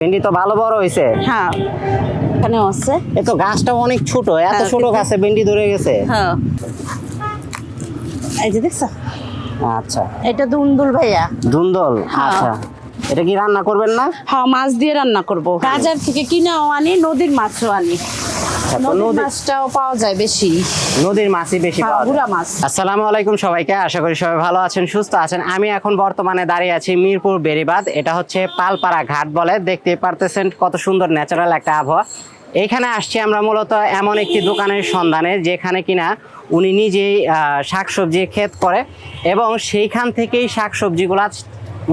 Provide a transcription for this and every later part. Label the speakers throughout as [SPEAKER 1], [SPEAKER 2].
[SPEAKER 1] ভেন্ডি তো ভালো বড় হয়েছে
[SPEAKER 2] হ্যাঁ এখানে আছে।
[SPEAKER 1] এ তো গাছটা অনেক ছোট এত
[SPEAKER 2] হ্যাঁ,
[SPEAKER 1] ছোট গাছে ভেন্ডি ধরে গেছে।
[SPEAKER 2] হ্যাঁ। এই যে দেখছ?
[SPEAKER 1] আচ্ছা।
[SPEAKER 2] এটা দুন্দুল ভাইয়া।
[SPEAKER 1] ধুন্দল
[SPEAKER 2] হ্যাঁ।
[SPEAKER 1] আচ্ছা। এটা কি রান্না করবেন না?
[SPEAKER 2] হ্যাঁ মাছ দিয়ে রান্না করব। বাজার থেকে কিনেও আনি নদীর মাছও আনি। নদীর মাছটাও পাওয়া যায় বেশি।
[SPEAKER 1] নদীর মাছই বেশি
[SPEAKER 2] হ্যাঁ,
[SPEAKER 1] পাওয়া যায়।
[SPEAKER 2] মাছ।
[SPEAKER 1] আসসালামু আলাইকুম সবাইকে আশা করি সবাই ভালো আছেন সুস্থ আছেন। আমি এখন বর্তমানে দাঁড়িয়ে আছি মিরপুর বেরিবাদ এটা হচ্ছে পালপাড়া ঘাট বলে দেখতে পারতেছেন কত সুন্দর ন্যাচারাল একটা আবহাওয়া। এইখানে আসছি আমরা মূলত এমন একটি দোকানের সন্ধানে যেখানে কিনা উনি নিজেই আহ, শাকসবজি ক্ষেত করে এবং সেইখান থেকেই শাকসবজিগুলা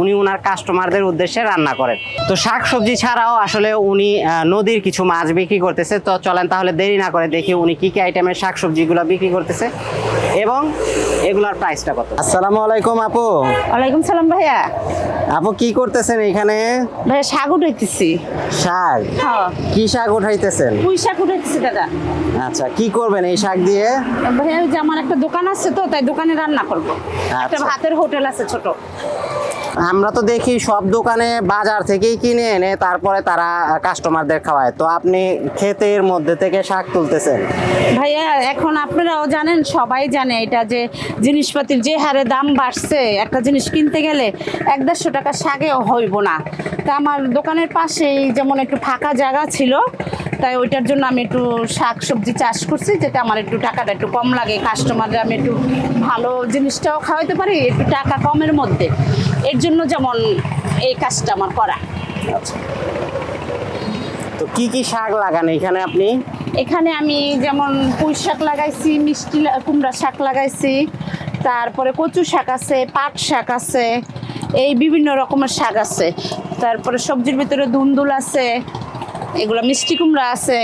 [SPEAKER 1] উনি ওনার কাস্টমারদের উদ্দেশ্যে রান্না করেন। তো শাকসবজি ছাড়াও আসলে উনি নদীর কিছু মাছ বিক্রি করতেছে। তো চলেন তাহলে দেরি না করে দেখি উনি কি কি আইটেমের শাকসবজিগুলো বিক্রি করতেছে এবং এগুলার প্রাইসটা কত। আসসালামু আলাইকুম আপু।
[SPEAKER 2] ওয়ালাইকুম সালাম ভাইয়া।
[SPEAKER 1] আপু কি করতেছেন এখানে?
[SPEAKER 2] ভাইয়া শাক উঠাইতেছি।
[SPEAKER 1] শাক?
[SPEAKER 2] হ্যাঁ।
[SPEAKER 1] কি শাক উঠাইতেছেন?
[SPEAKER 2] পুঁই শাক উঠাইতেছি দাদা।
[SPEAKER 1] আচ্ছা কি করবেন এই শাক দিয়ে?
[SPEAKER 2] ভাইয়া ওই যে আমার একটা দোকান আছে তো তাই দোকানে রান্না করব। একটা
[SPEAKER 1] আচ্ছা।
[SPEAKER 2] ভাতের হোটেল আছে ছোট।
[SPEAKER 1] আমরা তো দেখি সব দোকানে বাজার থেকেই কিনে এনে তারপরে তারা কাস্টমারদের খাওয়ায়। তো আপনি ক্ষেতের মধ্যে থেকে শাক তুলতেছেন।
[SPEAKER 2] ভাইয়া, এখন আপনারাও জানেন, সবাই জানে এটা যে জিনিসপাতির যে হারে দাম বাড়ছে, একটা জিনিস কিনতে গেলে এক দেড়শো টাকা শাকেও হইব না। তা আমার দোকানের পাশেই যেমন একটু ফাঁকা জায়গা ছিল, তাই ওইটার জন্য আমি একটু শাক সবজি চাষ করছি যাতে আমার একটু টাকাটা একটু কম লাগে। কাস্টমাররা আমি একটু ভালো জিনিসটাও খাওয়াতে পারি, একটু টাকা কমের মধ্যে। এর জন্য যেমন এই কাজটা আমার করা।
[SPEAKER 1] তো কি কি শাক লাগান এখানে আপনি?
[SPEAKER 2] এখানে আমি যেমন পুঁই শাক লাগাইছি মিষ্টি কুমড়া শাক লাগাইছি তারপরে কচু শাক আছে পাট শাক আছে এই বিভিন্ন রকমের শাক আছে। তারপরে সবজির ভিতরে দুন্দুল আছে এগুলো মিষ্টি কুমড়া আছে।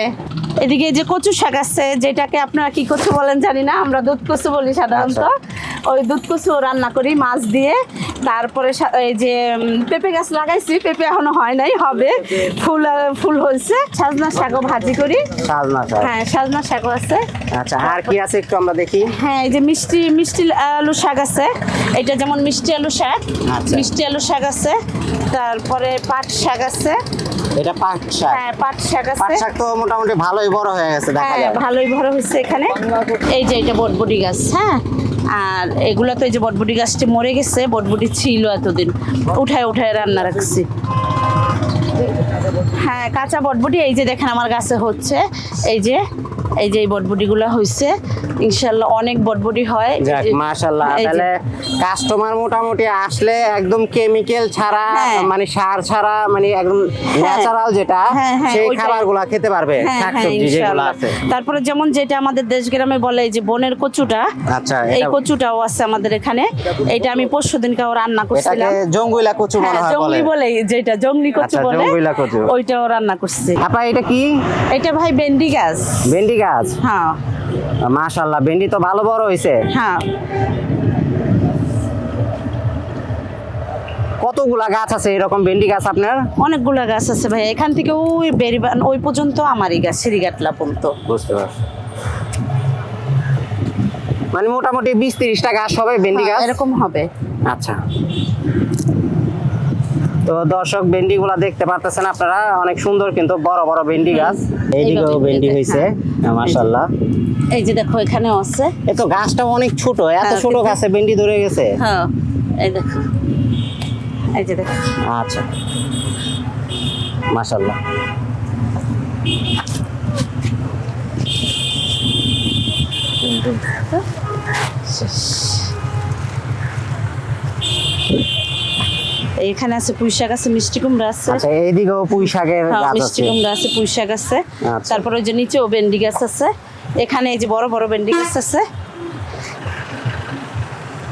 [SPEAKER 2] এদিকে যে কচু শাক আছে যেটাকে আপনারা কি কচু বলেন জানি না আমরা দুধ কচু বলি সাধারণত। ওই দুধ কচু রান্না করি মাছ দিয়ে। তারপরে এই যে পেঁপে গাছ লাগাইছি পেঁপে এখনও হয় নাই হবে। ফুল ফুল হয়েছে। সাজনা শাকও ভাজি করি।
[SPEAKER 1] সাজনা শাক।
[SPEAKER 2] হ্যাঁ সাজনা শাকও আছে।
[SPEAKER 1] আচ্ছা আর কি আছে একটু আমরা দেখি?
[SPEAKER 2] হ্যাঁ এই যে মিষ্টি মিষ্টি আলু শাক আছে। এটা যেমন মিষ্টি আলু শাক
[SPEAKER 1] আচ্ছা।
[SPEAKER 2] মিষ্টি আলু শাক আছে। তারপরে পাট শাক আছে।
[SPEAKER 1] এটা পাট শাক।
[SPEAKER 2] হ্যাঁ পাট শাক আছে।
[SPEAKER 1] পাট শাক তো মোটামুটি ভালোই বড় হয়ে গেছে দেখা
[SPEAKER 2] হ্যাঁ
[SPEAKER 1] যায়।
[SPEAKER 2] ভালোই বড় হয়েছে এখানে। এই যে এটা বটবটি গাছ হ্যাঁ। আর এগুলো তো এই যে বটবটি গাছটি মরে গেছে, বটবটি ছিল এতদিন। উঠায় উঠায় রান্না রাখছি। হ্যাঁ কাঁচা বটবটি, এই যে দেখেন আমার গাছে হচ্ছে। এই যে এই যে এই বটবটিগুলো হয়েছে ইনশাল্লাহ অনেক বটবটি হয়।
[SPEAKER 1] মাশাল্লাহ তাহলে কাস্টমার মোটামুটি আসলে একদম কেমিক্যাল ছাড়া
[SPEAKER 2] হ্যাঁ।
[SPEAKER 1] মানে সার ছাড়া মানে একদম ন্যাচারাল যেটা
[SPEAKER 2] হ্যাঁ, হ্যাঁ,
[SPEAKER 1] সেই। খাবারগুলা খেতে পারবে শাকসবজি যেগুলো আছে।
[SPEAKER 2] তারপরে যেমন যেটা আমাদের দেশ গ্রামে বলে যে বনের কচুটা
[SPEAKER 1] আচ্ছা
[SPEAKER 2] এই কচুটাও আছে আমাদের এখানে। এটা আমি পরশু দিন দিনকেও রান্না
[SPEAKER 1] এটাকে
[SPEAKER 2] করছিলাম।
[SPEAKER 1] জঙ্গুইলা কচু
[SPEAKER 2] হ্যাঁ
[SPEAKER 1] বলে
[SPEAKER 2] জঙ্গলি বলে। যেটা জঙ্গলি কচু
[SPEAKER 1] আচ্ছা,
[SPEAKER 2] বলে
[SPEAKER 1] কচু।
[SPEAKER 2] ওইটাও রান্না করছি।
[SPEAKER 1] আপা এটা কি?
[SPEAKER 2] এটা ভাই ভেন্ডি গাছ।
[SPEAKER 1] ভেন্ডি গাছ?
[SPEAKER 2] হ্যাঁ।
[SPEAKER 1] মাশাল্লাহ ভেন্ডি তো ভালো বড় হয়েছে
[SPEAKER 2] হ্যাঁ।
[SPEAKER 1] কতগুলা গাছ আছে এরকম ভেন্ডি গাছ আপনার?
[SPEAKER 2] অনেকগুলা গাছ আছে ভাই এখান থেকে ওই বেরিবান ওই পর্যন্ত আমারই গাছ সিরিগাটলা পর্যন্ত।
[SPEAKER 1] বুঝতে পারছি। মানে মোটামুটি বিশ তিরিশটা গাছ হবে ভেন্ডি
[SPEAKER 2] হ্যাঁ,
[SPEAKER 1] গাছ?
[SPEAKER 2] এরকম হবে।
[SPEAKER 1] আচ্ছা। তো দর্শক ভেন্ডি গুলা দেখতে পারতেছেন আপনারা অনেক সুন্দর কিন্তু বড় বড় ভেন্ডি গাছ। এইদিকেও ভেন্ডি হয়েছে
[SPEAKER 2] হ্যাঁ।
[SPEAKER 1] মাশাল্লাহ
[SPEAKER 2] এই যে দেখো এখানে আছে।
[SPEAKER 1] এ তো গাছটা অনেক ছোট এত
[SPEAKER 2] হ্যাঁ,
[SPEAKER 1] ছোট গাছে ভেন্ডি ধরে গেছে।
[SPEAKER 2] হ্যাঁ এই দেখো। এই যে দেখো।
[SPEAKER 1] আচ্ছা। মাশাল্লাহ
[SPEAKER 2] এখানে আছে পুঁই শাক আছে মিষ্টি কুমড়া আছে
[SPEAKER 1] আচ্ছা এইদিকেও পুঁই শাকের
[SPEAKER 2] হ্যাঁ,
[SPEAKER 1] গাছ
[SPEAKER 2] মিষ্টি কুমড়া আছে পুঁই শাক আছে তারপর ওই যে নিচেও ভেন্ডি গাছ আছে। এখানে এই যে বড় বড় ভেন্ডি গাছ আছে।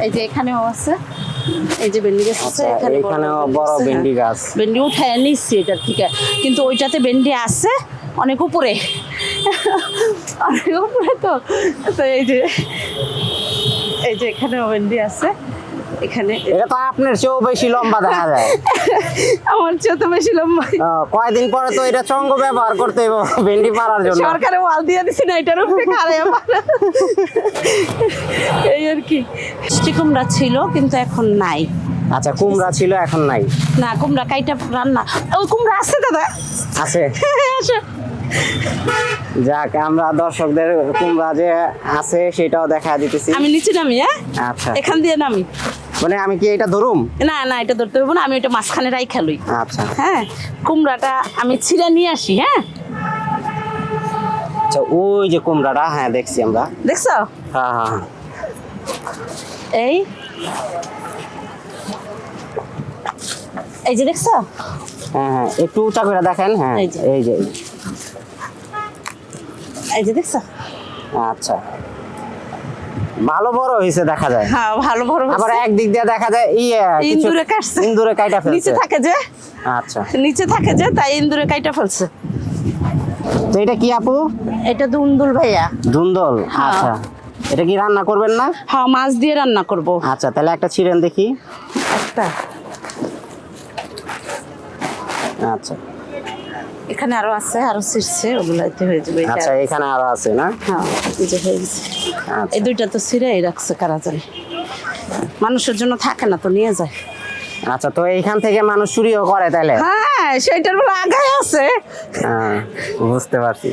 [SPEAKER 2] এই যে এখানেও আছে। এই যে ভেন্ডি গাছ আছে
[SPEAKER 1] আচ্ছা,
[SPEAKER 2] এখানে বড় ভেন্ডি
[SPEAKER 1] বড়
[SPEAKER 2] আছে,
[SPEAKER 1] ভেন্ডি
[SPEAKER 2] হ্যাঁ।
[SPEAKER 1] গাছ।
[SPEAKER 2] ভেন্ডি উঠায় নিচ্ছি এটার থেকে। কিন্তু ওইটাতে ভেন্ডি আছে অনেক উপরে। অনেক উপরে তো। তো এই যে এই যে এখানেও ভেন্ডি আছে। এখানে।
[SPEAKER 1] এটা তো আপনার চেয়েও বেশি লম্বা দেখা যায়।
[SPEAKER 2] আমার চেয়ে তো বেশি লম্বা।
[SPEAKER 1] কয়দিন পরে তো এটা চঙ্গ ব্যবহার করতে হইব ভেন্ডি পাড়ার জন্য।
[SPEAKER 2] সরকারে ওয়াল দিয়ে দিছি না এটার উপরে আমার। এই আর কি। মিষ্টি কুমড়া ছিল কিন্তু এখন নাই।
[SPEAKER 1] আচ্ছা কুমড়া ছিল এখন নাই।
[SPEAKER 2] না কুমড়া কাইটা রান্না ওই কুমড়া আছে দাদা।
[SPEAKER 1] আছে।
[SPEAKER 2] আসো।
[SPEAKER 1] যাক আমরা দর্শকদের কুমড়া যে আছে সেটাও দেখা দিতেছি।
[SPEAKER 2] আমি নিচে নামি হ্যাঁ?
[SPEAKER 1] আচ্ছা।
[SPEAKER 2] এখান দিয়ে নামি।
[SPEAKER 1] মানে আমি কি এটা ধরুম?
[SPEAKER 2] না না এটা ধরতে হবে না আমি ওটা মাঝখানে রাই খেলুই
[SPEAKER 1] আচ্ছা।
[SPEAKER 2] হ্যাঁ কুমড়াটা আমি ছিঁড়ে নিয়ে আসি হ্যাঁ।
[SPEAKER 1] আচ্ছা ওই যে কুমড়াটা হ্যাঁ দেখছি আমরা।
[SPEAKER 2] দেখছ?
[SPEAKER 1] হ্যাঁ হ্যাঁ হ্যাঁ।
[SPEAKER 2] এই। এই যে দেখছ?
[SPEAKER 1] হ্যাঁ হ্যাঁ একটু উঁচা করে দেখেন হ্যাঁ
[SPEAKER 2] এই যে।
[SPEAKER 1] এই যে।
[SPEAKER 2] এই যে দেখছ?
[SPEAKER 1] আচ্ছা। ভালো বড় হয়েছে দেখা যায়।
[SPEAKER 2] হ্যাঁ ভালো বড় হয়েছে।
[SPEAKER 1] আবার একদিক দিয়ে দেখা যায় ইয়ে
[SPEAKER 2] ইন্দুরে কাটছে।
[SPEAKER 1] ইন্দুরে কাইটা
[SPEAKER 2] নিচে থাকে যে।
[SPEAKER 1] আচ্ছা।
[SPEAKER 2] নিচে থাকে যে তাই ইন্দুরে কাইটা ফেলছে।
[SPEAKER 1] তো এটা কি আপু?
[SPEAKER 2] এটা দুন্দুল ভাইয়া।
[SPEAKER 1] ধুন্দল
[SPEAKER 2] হ্যাঁ।
[SPEAKER 1] আচ্ছা। এটা কি রান্না করবেন না?
[SPEAKER 2] হ্যাঁ মাছ দিয়ে রান্না করব।
[SPEAKER 1] আচ্ছা তাহলে একটা ছিলেন দেখি।
[SPEAKER 2] একটা।
[SPEAKER 1] আচ্ছা।
[SPEAKER 2] এখানে আরও আছে আরও ছিঁড়ছে ওগুলাতে হয়ে যাবে।
[SPEAKER 1] আচ্ছা এখানে আরও আছে না?
[SPEAKER 2] হ্যাঁ এই যে হয়ে গেছে।
[SPEAKER 1] আচ্ছা।
[SPEAKER 2] এই দুইটা তো ছিঁড়েই রাখছে কারা জানে মানুষের জন্য থাকে না তো নিয়ে যায়।
[SPEAKER 1] আচ্ছা তো এইখান থেকে মানুষ চুরিও করে তাহলে
[SPEAKER 2] হ্যাঁ সেটার বলে আগায় আছে।
[SPEAKER 1] হ্যাঁ, বুঝতে পারছি।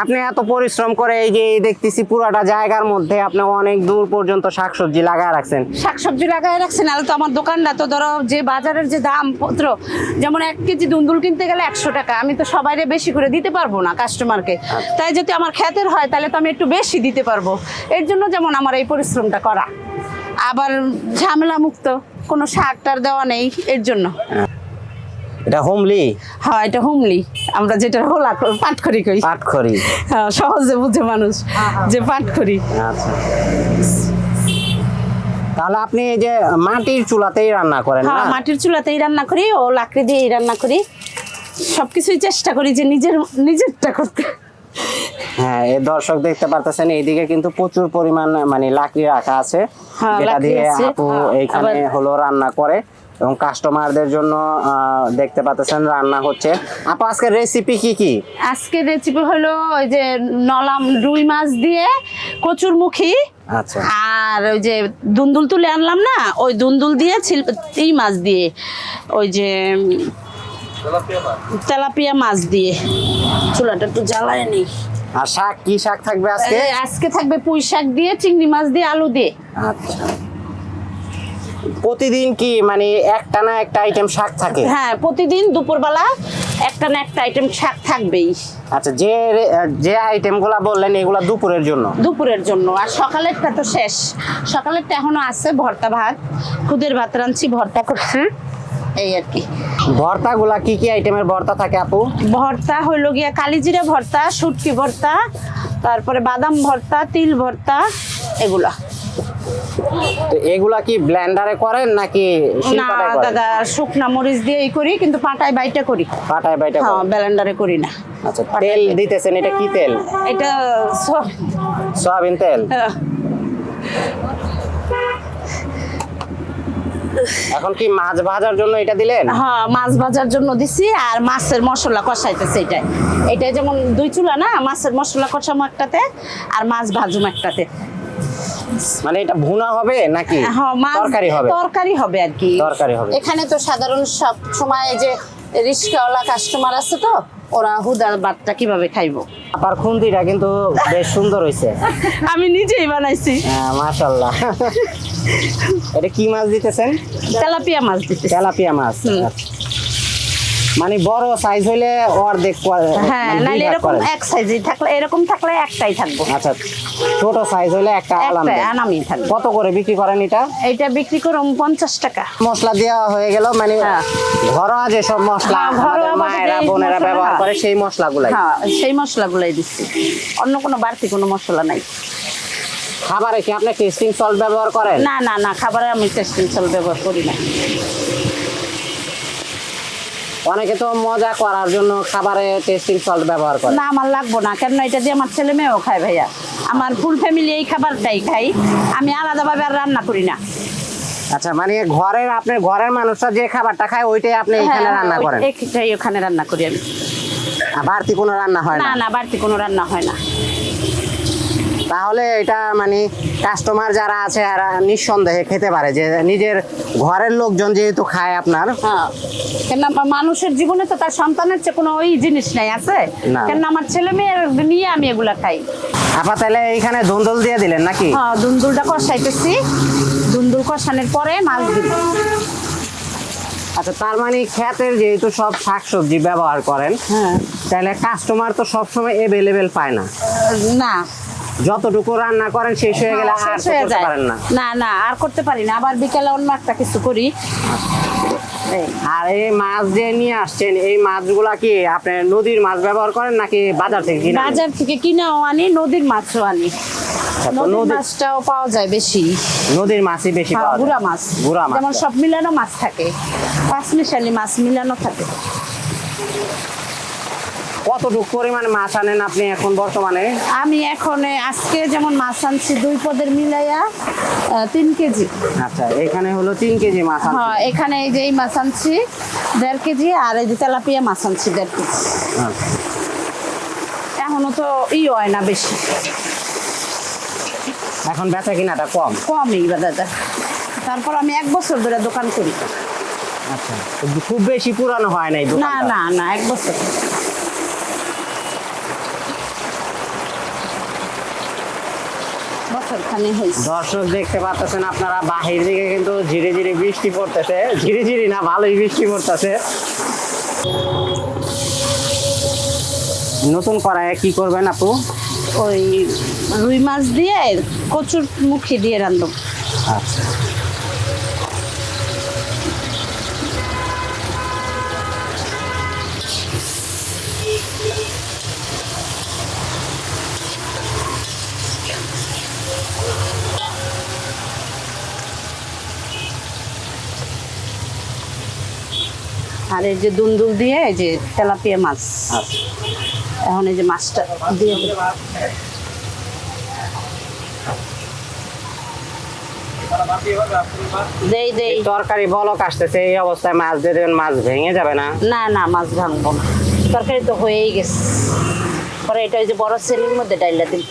[SPEAKER 1] আপনি এত পরিশ্রম করে এই যে দেখতেছি পুরাটা জায়গার মধ্যে আপনি অনেক দূর পর্যন্ত শাকসবজি লাগায় রাখছেন।
[SPEAKER 2] শাকসবজি লাগাই রাখছেন নাহলে তো আমার দোকানটা তো ধরো যে বাজারের যে দাম পত্র যেমন এক কেজি দুন্দুল কিনতে গেলে একশো টাকা আমি তো সবাইরে বেশি করে দিতে পারব না কাস্টমারকে তাই যদি আমার খ্যাতের হয় তাহলে তো আমি একটু বেশি দিতে পারব। এর জন্য যেমন আমার এই পরিশ্রমটা করা। আবার ঝামেলা মুক্ত কোনো সার টার দেওয়া নেই এর জন্য।
[SPEAKER 1] এটা হোমলি?
[SPEAKER 2] হ্যাঁ এটা হুমলি। আমরা যেটা হোলা ক- পাট করি কই।
[SPEAKER 1] পাটখড়ি?
[SPEAKER 2] হ্যাঁ, সহজে বুঝে মানুষ যে পাট করি
[SPEAKER 1] আচ্ছা। তাহলে আপনি এই যে মাটির চুলাতেই রান্না করেন না?
[SPEAKER 2] হ্যাঁ মাটির চুলাতেই রান্না করি ও লাকড়ি দিয়েই রান্না করি। সবকিছুই চেষ্টা করি যে নিজের নিজেরটা করতে।
[SPEAKER 1] হ্যাঁ এই দর্শক দেখতে পারতেছেন এইদিকে কিন্তু প্রচুর পরিমাণ মানে লাকড়ি রাখা আছে
[SPEAKER 2] হ্যাঁ,
[SPEAKER 1] যেটা দিয়ে আপু
[SPEAKER 2] হ্যাঁ,
[SPEAKER 1] এইখানে হলো রান্না করে এবং কাস্টমারদের জন্য দেখতে পাচ্ছেন রান্না হচ্ছে। আপু আজকের রেসিপি কি কি?
[SPEAKER 2] আজকে রেসিপি হলো ওই যে নলাম রুই মাছ দিয়ে কচুর মুখী
[SPEAKER 1] আচ্ছা।
[SPEAKER 2] আর ওই যে দুন্দুল তুলে আনলাম না ওই দুন্দুল দিয়ে ছিল এই মাছ দিয়ে। ওই যে তেলাপিয়া মাছ? দিয়ে। চুলাটা একটু জ্বালায় নেই
[SPEAKER 1] আর শাক কি শাক থাকবে আজকে?
[SPEAKER 2] আজকে থাকবে পুঁই শাক দিয়ে চিংড়ি মাছ দিয়ে আলু দিয়ে।
[SPEAKER 1] আচ্ছা। প্রতিদিন কি মানে একটা না একটা আইটেম শাক থাকে?
[SPEAKER 2] হ্যাঁ প্রতিদিন দুপুরবেলা একটা না একটা আইটেম শাক থাকবেই।
[SPEAKER 1] আচ্ছা যে যে আইটেমগুলো বললেন এগুলো দুপুরের জন্য?
[SPEAKER 2] দুপুরের জন্য। আর সকালেরটা তো শেষ। সকালেরটা এখনও আছে ভর্তা ভাত। খুদের ভাত রাঁধছি ভর্তা করছি। এই আর কি।
[SPEAKER 1] ভর্তাগুলা কি কি আইটেমের ভর্তা থাকে আপু?
[SPEAKER 2] ভর্তা হইল গিয়া কালিজিরা ভর্তা শুটকি ভর্তা তারপরে বাদাম ভর্তা তিল ভর্তা এগুলা।
[SPEAKER 1] তো এগুলা কি ব্লেন্ডারে করেন নাকি
[SPEAKER 2] না দাদা শুকনা মরিচ দিয়েই করি কিন্তু পাটায় বাইটা করি।
[SPEAKER 1] পাটায় বাইটা
[SPEAKER 2] হ্যাঁ
[SPEAKER 1] করেন?
[SPEAKER 2] ব্যালেন্ডারে করি না।
[SPEAKER 1] আচ্ছা তেল দিতেছেন এটা কি তেল?
[SPEAKER 2] এটা
[SPEAKER 1] সয়াবিন তেল?
[SPEAKER 2] আহ,
[SPEAKER 1] এখন কি মাছ ভাজার জন্য এটা দিলেন?
[SPEAKER 2] হ্যাঁ মাছ ভাজার জন্য দিছি আর মাছের মশলা কষাইতেছে এটাই। এটা যেমন দুই চুলা না মাছের মশলা কষামো একটাতে আর মাছ ভাজুম একটাতে।
[SPEAKER 1] মানে এটা ভুনা হবে নাকি?
[SPEAKER 2] হ্যাঁ
[SPEAKER 1] তরকারি হবে?
[SPEAKER 2] তরকারি হবে আর কি।
[SPEAKER 1] তরকারি হবে।
[SPEAKER 2] এখানে তো সাধারণ সব সময় যে রিস্কাওয়ালা কাস্টমার আছে তো ওরা হুদার ভাতটা কীভাবে খাইবো?
[SPEAKER 1] আপার খুন্তিটা কিন্তু বেশ সুন্দর হয়েছে
[SPEAKER 2] আমি নিজেই বানাইছি।
[SPEAKER 1] হ্যাঁ মাশাল্লাহ এটা কি মাছ দিতেছেন?
[SPEAKER 2] তেলাপিয়া মাছ দিতে
[SPEAKER 1] তেলাপিয়া মাছ। মানে বড় সাইজ হইলে অর্ধেক
[SPEAKER 2] হ্যাঁ
[SPEAKER 1] মানে
[SPEAKER 2] নাহলে এরকম এক সাইজই থাকলে এরকম থাকলে একটাই থাকব।
[SPEAKER 1] আচ্ছা ছোট সাইজ হইলে একটা আলাম।
[SPEAKER 2] আনামি থাকবে।
[SPEAKER 1] কত করে বিক্রি করেন এটা?
[SPEAKER 2] এটা বিক্রি করুম পঞ্চাশ টাকা।
[SPEAKER 1] মশলা দেওয়া হয়ে গেল মানে
[SPEAKER 2] হ্যাঁ।
[SPEAKER 1] ঘরোয়া যেসব মশলা
[SPEAKER 2] হ্যাঁ, ঘরোয়া
[SPEAKER 1] মায়েরা বোনেরা ব্যবহার
[SPEAKER 2] হ্যাঁ।
[SPEAKER 1] করে সেই মশলাগুলাই।
[SPEAKER 2] হ্যাঁ সেই মশলাগুলাই দিচ্ছি। অন্য কোনো বাড়তি কোনো মশলা নাই।
[SPEAKER 1] খাবারে কি আপনি টেস্টিং সল্ট ব্যবহার করেন?
[SPEAKER 2] না না না খাবারে আমি টেস্টিং সল ব্যবহার করি না।
[SPEAKER 1] অনেকে তো মজা করার জন্য খাবারে টেস্টিং সল্ট ব্যবহার করে।
[SPEAKER 2] না আমার লাগবো না। কেন এটা দিয়ে আমার ছেলে মেয়েও খায় ভাইয়া। আমার ফুল ফ্যামিলি এই খাবারটাই খাই। আমি আলাদাভাবে আর রান্না করি না।
[SPEAKER 1] আচ্ছা মানে ঘরের আপনার ঘরের মানুষরা যে খাবারটা খায় ওইটাই আপনি এখানে
[SPEAKER 2] হ্যাঁ,
[SPEAKER 1] রান্না করেন?
[SPEAKER 2] এইটাই ওখানে রান্না করি আমি।
[SPEAKER 1] আর বাড়তি কোনো রান্না হয়
[SPEAKER 2] না?
[SPEAKER 1] না
[SPEAKER 2] বাড়তি কোনো রান্না হয় না।
[SPEAKER 1] তাহলে এটা মানে কাস্টমার যারা আছে এরা নিঃসন্দেহে খেতে পারে যে নিজের ঘরের লোকজন যেহেতু খায় আপনার।
[SPEAKER 2] হ্যাঁ। কেন মানুষের জীবনে তো তার সন্তানের চেয়ে কোনো ওই জিনিস নাই আছে। কেন আমার ছেলে মেয়ের নিয়ে আমি এগুলা খাই।
[SPEAKER 1] আপা তাহলে এইখানে ধুন্দল দিয়ে দিলেন নাকি?
[SPEAKER 2] হ্যাঁ দুন্দুলটা কষাইতেছি। দুন্দুল কষানোর পরে মাছ দিব।
[SPEAKER 1] আচ্ছা তার মানে ক্ষেতের যেহেতু সব শাকসবজি ব্যবহার করেন
[SPEAKER 2] হ্যাঁ।
[SPEAKER 1] তাহলে কাস্টমার তো সবসময় এভেলেবেল পায় না।
[SPEAKER 2] না।
[SPEAKER 1] যতটুকু রান্না করেন শেষ হয়ে গেলে আর
[SPEAKER 2] শেষ হয়ে
[SPEAKER 1] করতে
[SPEAKER 2] যায়।
[SPEAKER 1] পারেন না।
[SPEAKER 2] না না আর করতে পারি না। আবার বিকেলে অন্য একটা কিছু করি।
[SPEAKER 1] আর এই মাছ যে নিয়ে আসছেন এই মাছগুলা কি আপনি নদীর মাছ ব্যবহার করেন নাকি বাজার থেকে কিনে?
[SPEAKER 2] বাজার থেকে কিনাও আনি নদীর মাছও আনি।
[SPEAKER 1] আচ্ছা,
[SPEAKER 2] নদীর
[SPEAKER 1] নদী-
[SPEAKER 2] মাছটাও পাওয়া যায় বেশি।
[SPEAKER 1] নদীর মাছই বেশি
[SPEAKER 2] হ্যাঁ,
[SPEAKER 1] পাওয়া যায়।
[SPEAKER 2] মাছ।
[SPEAKER 1] গুড়া মাছ।
[SPEAKER 2] যেমন সব মিলানো মাছ থাকে। পাঁচ মিশালি মাছ মিলানো থাকে।
[SPEAKER 1] কতটুকু পরিমাণে মাছ আনেন আপনি এখন বর্তমানে?
[SPEAKER 2] আমি এখন আজকে যেমন মাছ আনছি দুই পদের মিলাইয়া তিন কেজি।
[SPEAKER 1] আচ্ছা এখানে হলো তিন কেজি মাছ
[SPEAKER 2] হ্যাঁ এখানে এই যে এই মাছ আনছি দেড় কেজি আর এই যে তেলাপিয়া মাছ আনছি দেড় কেজি।
[SPEAKER 1] আচ্ছা।
[SPEAKER 2] এখনও তো ই হয় না বেশি।
[SPEAKER 1] এখন বেচা কিনাটা কম?
[SPEAKER 2] কমই দাদা তারপর আমি এক বছর ধরে দোকান করি।
[SPEAKER 1] আচ্ছা খুব বেশি পুরানো হয় নাই
[SPEAKER 2] না না না এক বছর। বছর খানি হয়েছে
[SPEAKER 1] দর্শক দেখতে পাচ্ছেন আপনারা বাহির দিকে কিন্তু ধীরে ধীরে বৃষ্টি পড়তেছে। ধীরে ধীরে না ভালোই বৃষ্টি পড়তেছে। নতুন কড়াইয়ে কি করবেন আপু?
[SPEAKER 2] ওই রুই মাছ দিয়ে কচুর মুখে দিয়ে রান্ধব।
[SPEAKER 1] আচ্ছা।
[SPEAKER 2] আর এই যে দুন্দুল দিয়ে এই যে তেলাপিয়া মাছ।
[SPEAKER 1] আচ্ছা।
[SPEAKER 2] এখন এই যে মাছটা দিয়ে দেই। দেই
[SPEAKER 1] তরকারি বলক আসতেছে এই অবস্থায় মাছ দিয়ে দেবেন মাছ ভেঙে যাবে না?
[SPEAKER 2] না না মাছ ভাঙবো না। তরকারি তো হয়েই গেছে। পরে এটা ওই যে বড় সেলির মধ্যে ডাইলা দিন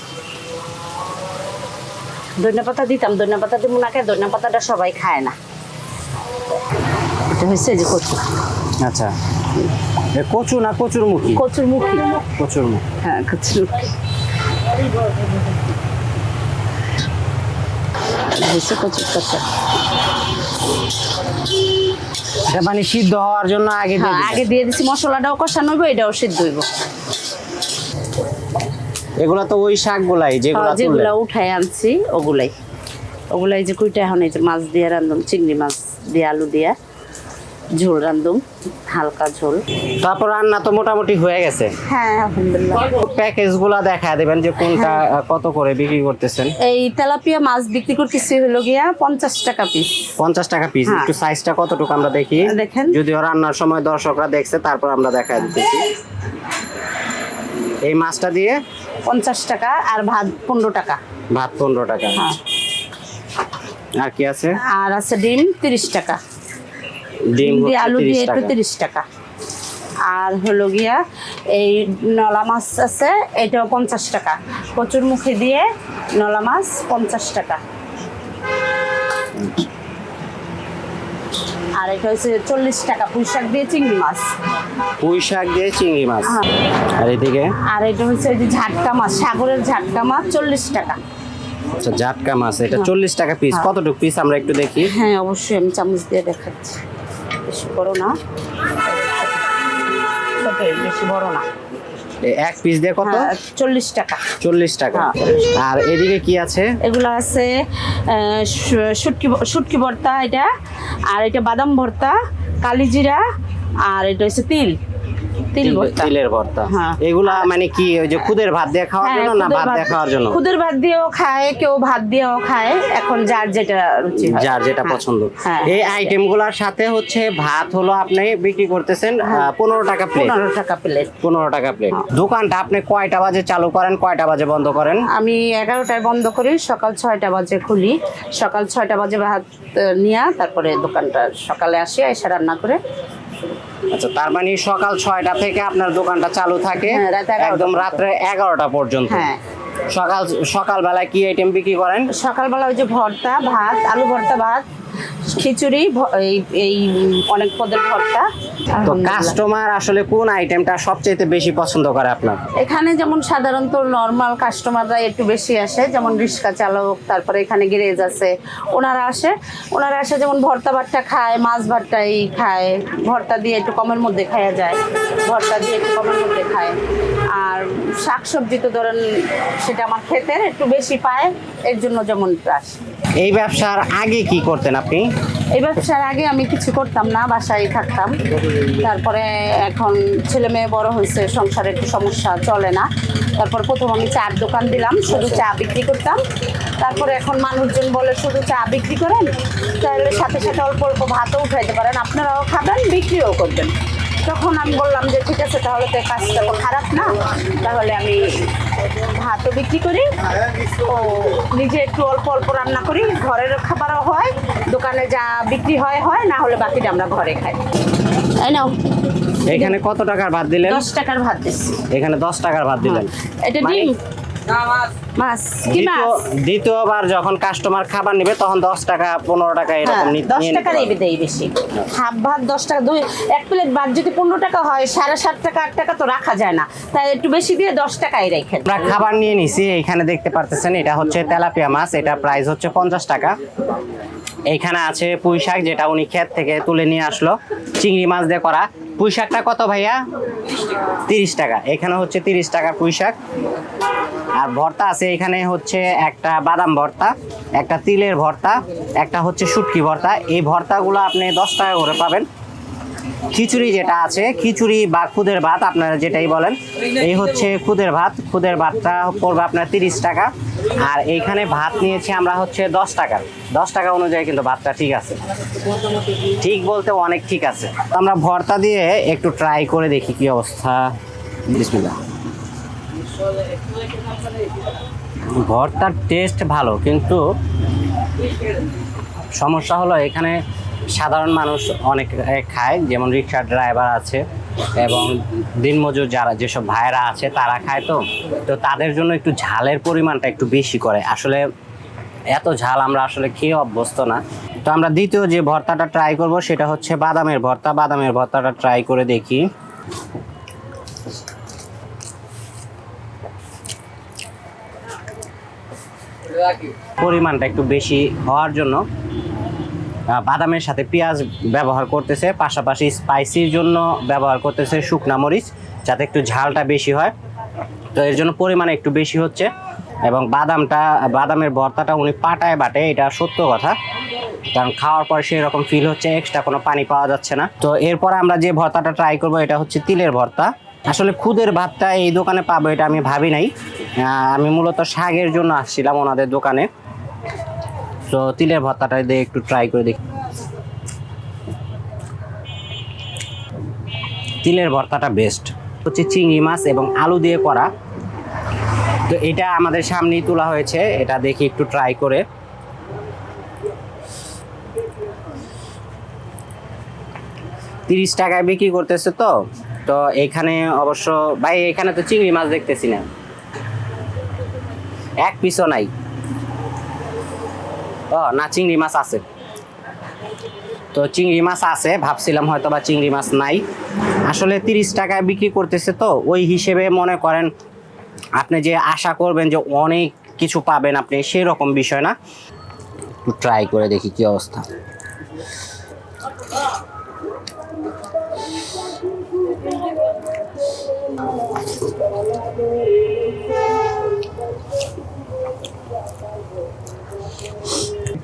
[SPEAKER 2] ধনিয়া পাতা দিতাম ধনিয়া পাতা দিব না কে? ধনিয়া পাতাটা সবাই খায় না। এটা হয়েছে যে কচু।
[SPEAKER 1] আচ্ছা। কচু না কচুর মুখী?
[SPEAKER 2] কচুর মুখি।
[SPEAKER 1] কচুর মুখ।
[SPEAKER 2] হ্যাঁ কচুর মুখি। হয়েছে কচুর তরকারি
[SPEAKER 1] এটা মানে সিদ্ধ হওয়ার জন্য আগে দিয়ে
[SPEAKER 2] হ্যাঁ আগে দিয়ে দিছি মশলাটাও কষানো হইব এটাও সিদ্ধ হইব।
[SPEAKER 1] এগুলা তো ওই শাক গুলাই যেগুলা
[SPEAKER 2] হ্যাঁ, যেগুলা উঠাই আনছি ওগুলাই। ওগুলাই যে কুইটা এখন এই যে মাছ দিয়ে রান্ধুম চিংড়ি মাছ দিয়ে আলু দিয়া। ঝোল রান্ধুম হালকা ঝোল।
[SPEAKER 1] তারপর রান্না তো মোটামুটি হয়ে গেছে।
[SPEAKER 2] হ্যাঁ আলহামদুলিল্লাহ।
[SPEAKER 1] প্যাকেজগুলা দেখা দেবেন যে কোনটা। কত করে বিক্রি করতেছেন।
[SPEAKER 2] এই তেলাপিয়া মাছ বিক্রি করতেছি হলো গিয়া পঞ্চাশ টাকা পিস
[SPEAKER 1] পঞ্চাশ টাকা পিস
[SPEAKER 2] হ্যাঁ।
[SPEAKER 1] একটু সাইজটা কতটুকু আমরা দেখি?
[SPEAKER 2] দেখেন।
[SPEAKER 1] যদিও রান্নার সময় দর্শকরা দেখছে তারপর আমরা দেখা দিতেছি। এই মাছটা দিয়ে?
[SPEAKER 2] পঞ্চাশ টাকা আর ভাত পনেরো টাকা।
[SPEAKER 1] ভাত পনেরো টাকা।
[SPEAKER 2] হ্যাঁ।
[SPEAKER 1] আর কি আছে?
[SPEAKER 2] আর আছে ডিম তিরিশ টাকা।
[SPEAKER 1] ডিম
[SPEAKER 2] আলু
[SPEAKER 1] 30
[SPEAKER 2] দিয়ে একটু তিরিশ টাকা। আর হলো গিয়া এই নলা মাছ আছে এটাও পঞ্চাশ টাকা। কচুর মুখে দিয়ে নলা মাছ পঞ্চাশ টাকা। আর এটা হচ্ছে চল্লিশ টাকা পুঁই শাক দিয়ে চিংড়ি মাছ।
[SPEAKER 1] পুঁই শাক দিয়ে চিংড়ি মাছ।
[SPEAKER 2] হ্যাঁ।
[SPEAKER 1] আর এদিকে?
[SPEAKER 2] আর এটা হচ্ছে এই যে ঝাটকা মাছ সাগরের ঝাটকা মাছ চল্লিশ টাকা।
[SPEAKER 1] আচ্ছা জাটকা মাছ এটা
[SPEAKER 2] হ্যাঁ।
[SPEAKER 1] চল্লিশ টাকা পিস
[SPEAKER 2] হ্যাঁ।
[SPEAKER 1] কতটুকু পিস আমরা একটু দেখি।
[SPEAKER 2] হ্যাঁ অবশ্যই আমি চামচ দিয়ে দেখাচ্ছি। বেশি বড় না। ছোটই, বেশি বড় না।
[SPEAKER 1] এক পিস দিয়ে কত?
[SPEAKER 2] হ্যাঁ, চল্লিশ টাকা।
[SPEAKER 1] চল্লিশ টাকা।
[SPEAKER 2] হ্যাঁ।
[SPEAKER 1] আর এদিকে কি আছে?
[SPEAKER 2] এগুলো আছে শুটকি শুটকি ভর্তা এটা আর এটা বাদাম ভর্তা কালিজিরা আর এটা হচ্ছে তিল। তিল ভর্তা।
[SPEAKER 1] তিলের ভর্তা।
[SPEAKER 2] হ্যাঁ।
[SPEAKER 1] এগুলা মানে কি ওই যে খুদের ভাত দিয়ে খাওয়ার
[SPEAKER 2] হ্যাঁ,
[SPEAKER 1] জন্য না ভাত দিয়ে খাওয়ার জন্য?
[SPEAKER 2] খুদের ভাত দিয়েও খায় কেউ ভাত দিয়েও খায়। এখন যার যেটা রুচি হয়।
[SPEAKER 1] যার যেটা
[SPEAKER 2] হ্যাঁ,
[SPEAKER 1] পছন্দ। এই আইটেমগুলার সাথে হচ্ছে ভাত হলো আপনি বিক্রি করতেছেন পনেরো টাকা প্লেট
[SPEAKER 2] পনেরো টাকা প্লেট
[SPEAKER 1] পনেরো টাকা প্লেট। দোকানটা আপনি কয়টা বাজে চালু করেন কয়টা বাজে বন্ধ করেন?
[SPEAKER 2] আমি এগারোটায় বন্ধ করি সকাল ছয়টা বাজে খুলি। সকাল ছয়টা বাজে ভাত নিয়ে তারপরে দোকানটা সকালে আসি এসে রান্না করে
[SPEAKER 1] আচ্ছা তার মানে সকাল ছয়টা থেকে আপনার দোকানটা চালু থাকে
[SPEAKER 2] হ্যাঁ,
[SPEAKER 1] একদম রাত্রে এগারোটা পর্যন্ত।
[SPEAKER 2] হ্যাঁ।
[SPEAKER 1] সকাল সকালবেলায় কি আইটেম বিক্রি করেন?
[SPEAKER 2] সকালবেলা ওই যে ভর্তা ভাত আলু ভর্তা ভাত খিচুড়ি এই এই অনেক পদের ভর্তা।
[SPEAKER 1] তো কাস্টমার আসলে কোন আইটেমটা সবচেয়ে বেশি পছন্দ করে আপনার?
[SPEAKER 2] এখানে যেমন সাধারণত নর্মাল কাস্টমাররা একটু বেশি আসে যেমন রিক্সা চালক তারপরে এখানে গ্যারেজ আছে ওনারা আসে। ওনারা আসে যেমন ভর্তা ভাতটা খায় মাছ ভাতটাই খায় ভর্তা দিয়ে একটু কমের মধ্যে খাওয়া যায় ভর্তা দিয়ে একটু কমের মধ্যে খায়। আর শাকসবজি তো ধরেন সেটা আমার ক্ষেতের একটু বেশি পায় এর জন্য যেমন আসে।
[SPEAKER 1] এই ব্যবসার আগে কি করতেন আপনি?
[SPEAKER 2] এই ব্যবসার আগে আমি কিছু করতাম না, বাসায় থাকতাম। তারপরে এখন ছেলে মেয়ে বড় হয়েছে, সংসারে একটু সমস্যা চলে না। তারপর প্রথম আমি চার দোকান দিলাম, শুধু চা বিক্রি করতাম। তারপরে এখন মানুষজন বলে, শুধু চা বিক্রি করেন? তাহলে সাথে সাথে অল্প অল্প ভাতও উঠাইতে পারেন। আপনারাও খাবেন, বিক্রিও করবেন। তখন আমি বললাম যে, ঠিক আছে, তাহলে তো কাজটা তো খারাপ না। তাহলে আমি ভাতও বিক্রি করি। ও নিজে একটু অল্প অল্প রান্না করি। ঘরের খাবারও হয় দোকানে যা বিক্রি হয় হয় না হলে বাকিটা আমরা ঘরে খাই। তাই নাও।
[SPEAKER 1] এখানে কত টাকার ভাত দিলেন?
[SPEAKER 2] দশ টাকার ভাত দিচ্ছি।
[SPEAKER 1] এখানে দশ টাকার ভাত দিলেন।
[SPEAKER 2] এটা
[SPEAKER 1] মানে
[SPEAKER 2] ডিম? মাছ। কি মাছ?
[SPEAKER 1] দ্বিতীয়বার যখন কাস্টমার খাবার নেবে তখন দশ টাকা পনেরো টাকা
[SPEAKER 2] হ্যাঁ
[SPEAKER 1] এরকম নিতে
[SPEAKER 2] টাকার
[SPEAKER 1] পারবে।
[SPEAKER 2] এই দেয় বেশি। হাফ ভাত দশ টাকা দুই এক প্লেট ভাত যদি পনেরো টাকা হয় সাড়ে সাত টাকা আট টাকা তো রাখা যায় না। তাই একটু বেশি দিয়ে দশ টাকাই রেখে
[SPEAKER 1] আমরা খাবার নিয়ে নিছি এখানে দেখতে পারতেছেন এটা হচ্ছে তেলাপিয়া মাছ এটা প্রাইস হচ্ছে পঞ্চাশ টাকা। এইখানে আছে পুঁই শাক যেটা উনি ক্ষেত থেকে তুলে নিয়ে আসলো চিংড়ি মাছ দিয়ে করা। পুঁই শাকটা কত ভাইয়া? তিরিশ টাকা। এখানে হচ্ছে তিরিশ টাকা পুঁই শাক। আর ভর্তা আছে এখানে হচ্ছে একটা বাদাম ভর্তা, একটা তিলের ভর্তা, একটা হচ্ছে শুটকি ভর্তা। এই ভর্তাগুলো আপনি দশ টাকা করে পাবেন। খিচুড়ি যেটা আছে, খিচুড়ি বা খুদের ভাত, আপনারা যেটাই বলেন। এই হচ্ছে খুদের ভাত, খুদের ভাতটা পড়বে আপনার তিরিশ টাকা। আর এইখানে ভাত নিয়েছি আমরা হচ্ছে দশ টাকা। দশ টাকা অনুযায়ী কিন্তু ভাতটা ঠিক আছে। ঠিক বলতে অনেক ঠিক আছে। আমরা ভর্তা দিয়ে একটু ট্রাই করে দেখি কি অবস্থা। বিসমিল্লাহ। ভর্তার টেস্ট ভালো, কিন্তু সমস্যা হলো এখানে সাধারণ মানুষ অনেক খায়, যেমন রিক্সা ড্রাইভার আছে এবং দিনমজুর যারা, যেসব ভাইয়েরা আছে তারা খায় তো। তো তাদের জন্য একটু ঝালের পরিমাণটা একটু বেশি করে। আসলে এত ঝাল আমরা আসলে খেয়ে অভ্যস্ত না। তো আমরা দ্বিতীয় যে ভর্তাটা ট্রাই করব সেটা হচ্ছে বাদামের ভর্তা। বাদামের ভর্তাটা ট্রাই করে দেখি। পরিমাণটা একটু বেশি হওয়ার জন্য বাদামের সাথে পেঁয়াজ ব্যবহার করতেছে, পাশাপাশি স্পাইসির জন্য ব্যবহার করতেছে শুকনা মরিচ, যাতে একটু ঝালটা বেশি হয়। তো এর জন্য পরিমাণে একটু বেশি হচ্ছে, এবং বাদামটা, বাদামের ভর্তাটা উনি পাটায় বাটে, এটা সত্য কথা। কারণ খাওয়ার পর সেই রকম ফিল হচ্ছে এক্সট্রা কোনো পানি পাওয়া যাচ্ছে না। তো এরপর আমরা যে ভর্তাটা ট্রাই করব, এটা হচ্ছে তিলের ভর্তা। আসলে খুদের ভাতটা এই দোকানে পাবো, এটা আমি ভাবি নাই। আমি মূলত শাকের জন্য আসছিলাম ওনাদের দোকানে। তো তিলের ভর্তাটা দিয়ে একটু ট্রাই করে দেখি। তিলের ভর্তাটা বেস্ট হচ্ছে চিংড়ি মাছ এবং আলু দিয়ে করা। তো এটা আমাদের সামনেই তোলা হয়েছে, এটা দেখি একটু ট্রাই করে। তিরিশ টাকায় বিক্রি করতেছে তো। তো এখানে অবশ্য, ভাই, এখানে তো চিংড়ি মাছ দেখতেছি না। এক পিসও নাই। ও, না, চিংড়ি মাছ আছে। তো চিংড়ি মাছ আছে, ভাবছিলাম হয়তো বা চিংড়ি মাছ নাই। আসলে তিরিশ টাকায় বিক্রি করতেছে তো, ওই হিসেবে মনে করেন আপনি যে আশা করবেন যে অনেক কিছু পাবেন আপনি, সেরকম বিষয় না। ট্রাই করে দেখি কি অবস্থা।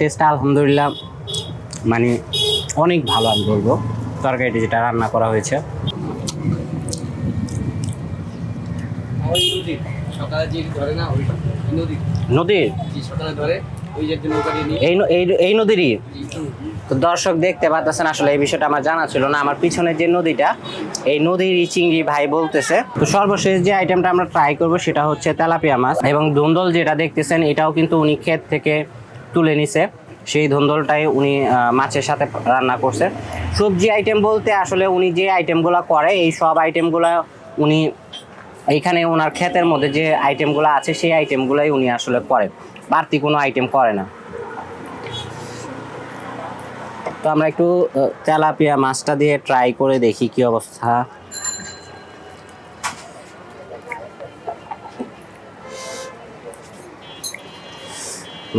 [SPEAKER 1] টেস্টটা আলহামদুলিল্লাহ মানে অনেক ভালো আমি বলব। তরকারিটি যেটা রান্না করা হয়েছে। এই নদীরই? তো দর্শক দেখতে পাচ্ছেন আসলে এই বিষয়টা আমার জানা ছিল না। আমার পিছনে যে নদীটা, এই নদীর চিংড়ি ভাই বলতেছে। তো সর্বশেষ যে আইটেমটা আমরা ট্রাই করব, সেটা হচ্ছে তেলাপিয়া মাছ। এবং ধুন্দল যেটা দেখতেছেন, এটাও কিন্তু উনি ক্ষেত থেকে তুলে নিছে। সেই ধুন্দলটাই উনি মাছের সাথে রান্না করছে। সবজি আইটেম বলতে আসলে উনি যে আইটেমগুলো করে, এই সব আইটেমগুলো উনি এইখানে ওনার ক্ষেতের মধ্যে যে আইটেমগুলো আছে, সেই আইটেমগুলোই উনি আসলে করেন বাড়তি কোনো আইটেম করে না। তো আমরা একটু তেলাপিয়া মাছটা দিয়ে ট্রাই করে দেখি কি অবস্থা।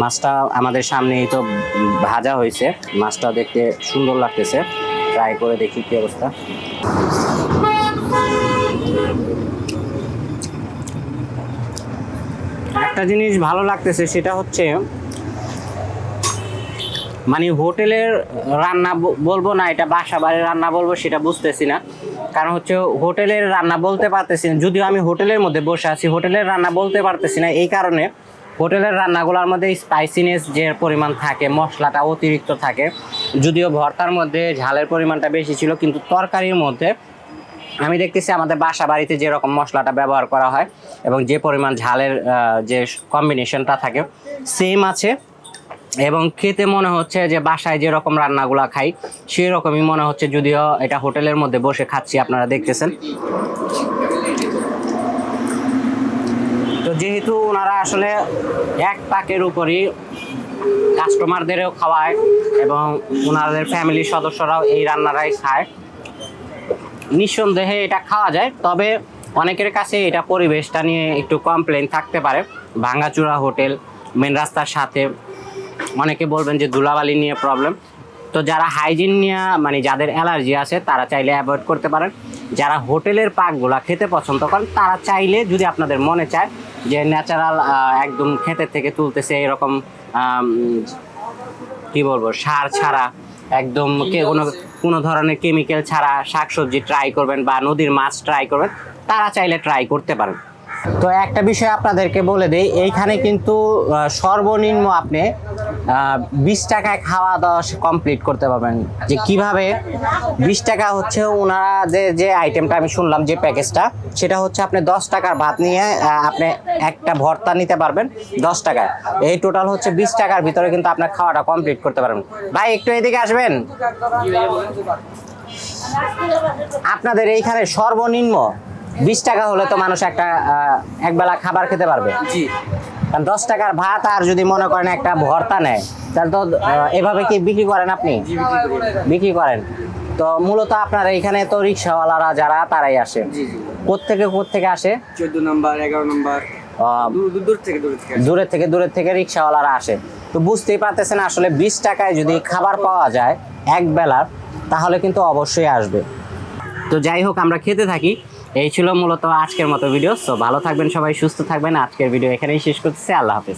[SPEAKER 1] মাছটা আমাদের সামনেই তো ভাজা হয়েছে। মাছটা দেখতে সুন্দর লাগতেছে। ট্রাই করে দেখি কি অবস্থা। একটা জিনিস ভালো লাগতেছে, সেটা হচ্ছে মানে হোটেলের রান্না বলব না, এটা বাসা বাড়ির রান্না বলব, সেটা বুঝতেছি না। কারণ হচ্ছে হোটেলের রান্না বলতে পারতেছি না। যদিও আমি হোটেলের মধ্যে বসে আছি, হোটেলের রান্না বলতে পারতেছি না। এই কারণে হোটেলের রান্নাগুলোর মধ্যে স্পাইসিনেস যে পরিমাণ থাকে, মশলাটা অতিরিক্ত থাকে, যদিও ভর্তার মধ্যে ঝালের পরিমাণটা বেশি ছিল, কিন্তু তরকারির মধ্যে আমি দেখতেছি আমাদের বাসা বাড়িতে যেরকম মশলাটা ব্যবহার করা হয় এবং যে পরিমাণ ঝালের যে কম্বিনেশনটা থাকে সেম আছে। এবং খেতে মনে হচ্ছে যে বাসায় যেরকম রান্নাগুলো খাই সেই রকমই মনে হচ্ছে, যদিও এটা হোটেলের মধ্যে বসে খাচ্ছি, আপনারা দেখতেছেন তো যেহেতু ওনারা আসলে এক পাকের উপরই কাস্টমারদেরও খাওয়ায় এবং ওনাদের ফ্যামিলির সদস্যরাও এই রান্নারাই খায়। নিঃসন্দেহে এটা খাওয়া যায়, তবে অনেকের কাছে এটা পরিবেশটা নিয়ে একটু কমপ্লেন থাকতে পারে। ভাঙ্গাচূড়া হোটেল মেন রাস্তার সাথে। অনেকে বলবেন যে ধুলাবালি নিয়ে প্রবলেম তো যারা হাইজিন নিয়ে মানে যাদের অ্যালার্জি আছে, তারা চাইলে অ্যাভয়েড করতে পারেন। যারা হোটেলের পাকগুলা খেতে পছন্দ করেন, তারা চাইলে যদি আপনাদের মনে চায় যে ন্যাচারাল একদম ক্ষেতের থেকে তুলতেছে এরকম কি বলব সার ছাড়া একদম কে কোনো কোনো ধরনের কেমিক্যাল ছাড়া শাকসবজি ট্রাই করবেন বা নদীর মাছ ট্রাই করবেন তারা চাইলে ট্রাই করতে পারেন। তো একটা বিষয় আপনাদেরকে বলে দেই এইখানে কিন্তু সর্বনিম্ন আপনি বিশ টাকায় খাওয়া দাওয়া কমপ্লিট করতে পারবেন। যে কীভাবে? বিশ টাকা হচ্ছে ওনারা যে যে আইটেমটা আমি শুনলাম, যে প্যাকেজটা সেটা হচ্ছে আপনি দশ টাকার ভাত নিয়ে আপনি একটা ভর্তা নিতে পারবেন দশ টাকায়। এই টোটাল হচ্ছে বিশ টাকার ভিতরে কিন্তু আপনার খাওয়াটা কমপ্লিট করতে পারবেন। ভাই, একটু এদিকে আসবেন? আপনাদের এইখানে সর্বনিম্ন বিশ টাকা হলে তো মানুষ একটা একবেলা খাবার খেতে পারবে। কারণ দশ টাকার ভাত আর যদি মনে করেন একটা ভর্তা নেয় তাহলে তো এভাবে কি বিক্রি করেন আপনি?
[SPEAKER 3] বিক্রি
[SPEAKER 1] করেন। তো মূলত আপনার এইখানে তো রিক্সাওয়ালারা যারা তারাই আসে। কোত্থেকে কোত্থেকে আসে?
[SPEAKER 3] চোদ্দ নম্বর এগারো নাম্বার।
[SPEAKER 1] দূরের থেকে দূরের থেকে রিক্সাওয়ালারা আসে। তো বুঝতেই পারতেছেন আসলে বিশ টাকায় যদি খাবার পাওয়া যায় এক বেলার তাহলে কিন্তু অবশ্যই আসবে। তো যাই হোক আমরা খেতে থাকি। এই ছিল মূলত আজকের মতো ভিডিও। সো ভালো থাকবেন সবাই, সুস্থ থাকবেন। আজকের ভিডিও এখানেই শেষ করতেছি। আল্লাহ হাফেজ।